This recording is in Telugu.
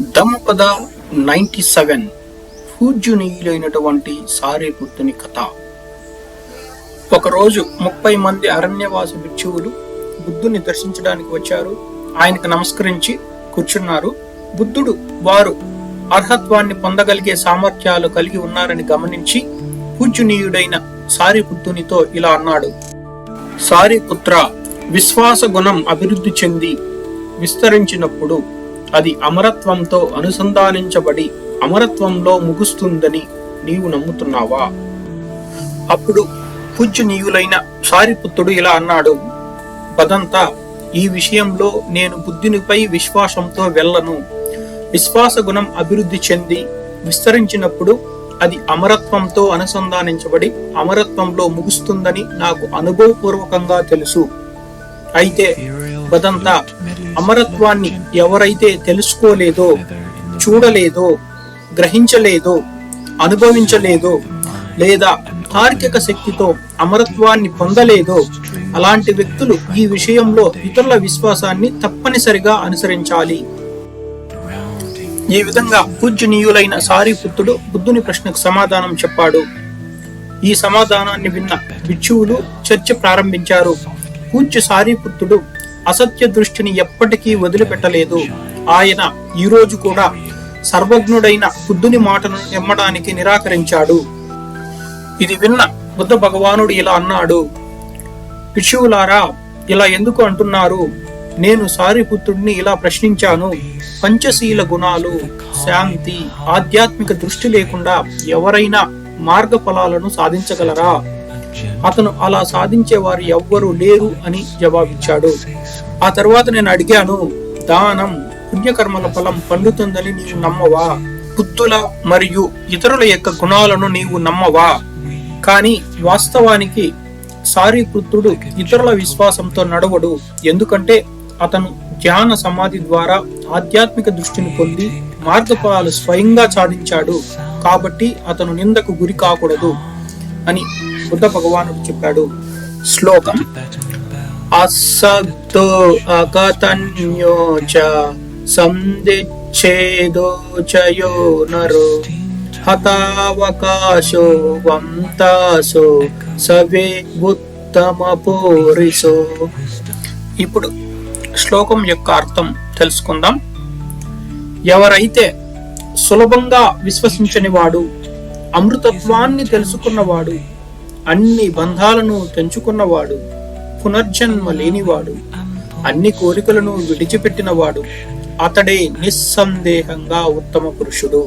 దంపద నైంటీ సెవెన్ పూజ్యునీయులైనటువంటి సారేపుత్తుని కథ. ఒకరోజు ముప్పై మంది అరణ్యవాస భిక్షువులు బుద్ధుని దర్శించడానికి వచ్చారు. ఆయనకు నమస్కరించి కూర్చున్నారు. బుద్ధుడు వారు అర్హత్వాన్ని పొందగలిగే సామర్థ్యాలు కలిగి ఉన్నారని గమనించి పూజ్యునీయుడైన సారిపుత్తునితో ఇలా అన్నాడు. సారిపుత్ర విశ్వాస గుణం అభివృద్ధి చెంది విస్తరించినప్పుడు అది అమరత్వంతో అనుసంధానించబడి అమరత్వంలో ముగుస్తుందని నీవు నమ్ముతున్నావా? అప్పుడు పూజ్యనీయులైన సారిపుత్రుడు ఇలా అన్నాడు పదంతా ఈ విషయంలో నేను బుద్ధునిపై విశ్వాసంతో వెళ్ళను. విశ్వాస గుణం అభివృద్ధి చెంది విస్తరించినప్పుడు అది అమరత్వంతో అనుసంధానించబడి అమరత్వంలో ముగుస్తుందని నాకు అనుభవపూర్వకంగా తెలుసు. అయితే బదంతా అమరత్వాన్ని ఎవరైతే తెలుసుకోలేదో చూడలేదో గ్రహించలేదో అనుభవించలేదో లేదా తార్కిక శక్తితో అమరత్వాన్ని పొందలేదో అలాంటి వ్యక్తులు ఈ విషయంలో ఇతరుల విశ్వాసాన్ని తప్పనిసరిగా అనుసరించాలి. ఈ విధంగా పూజ్యనీయులైన సారీపుత్రుడు బుద్ధుని ప్రశ్నకు సమాధానం చెప్పాడు? ఈ సమాధానాన్ని విన్న భిక్షువులు చర్చ ప్రారంభించారు. పూజ్య సారీపుత్రుడు అసత్య దృష్టిని ఎప్పటికీ వదిలిపెట్టలేదు. ఆయన ఈ రోజు కూడా సర్వజ్ఞుడైన బుద్ధుని మాటను నమ్మడానికి నిరాకరించాడు. ఇది విన్న బుద్ధ భగవానుడు ఇలా అన్నాడు భిక్షువులారా ఇలా ఎందుకు అంటున్నారు? నేను సారిపుత్రుడిని ఇలా ప్రశ్నించాను. పంచశీల గుణాలు శాంతి ఆధ్యాత్మిక దృష్టి లేకుండా ఎవరైనా మార్గ ఫలాలను సాధించగలరా? అతను అలా సాధించే వారు ఎవ్వరూ లేరు అని జవాబిచ్చాడు. ఆ తర్వాత నేను అడిగాను దానం పుణ్యకర్మల ఫలం పండుతుందని నీవు నమ్మవా? బుద్ధుల మరియు ఇతరుల యొక్క గుణాలను నీవు నమ్మవా? కానీ వాస్తవానికి సారీపుత్రుడు ఇతరుల విశ్వాసంతో నడవడు. ఎందుకంటే అతను ధ్యాన సమాధి ద్వారా ఆధ్యాత్మిక దృష్టిని పొంది మార్గఫలాలు స్వయంగా సాధించాడు. కాబట్టి అతను నిందకు గురి కాకూడదు అని బుద్ధ భగవానుడు చెప్పాడు. శ్లోకం అసక్తో అకతన్యోచ చ సందిచ్ఛేదో నరో హతావకాశో వంతాసో సవే ఉత్తమ పోరిసో ఇప్పుడు శ్లోకం యొక్క అర్థం తెలుసుకుందాం. ఎవరైతే సులభంగా విశ్వసించని వాడు అమృతత్వాన్ని తెలుసుకున్నవాడు అన్ని బంధాలను తెంచుకున్నవాడు పునర్జన్మ లేనివాడు అన్ని కోరికలను విడిచిపెట్టినవాడు అతడే నిస్సందేహంగా ఉత్తమ పురుషుడు.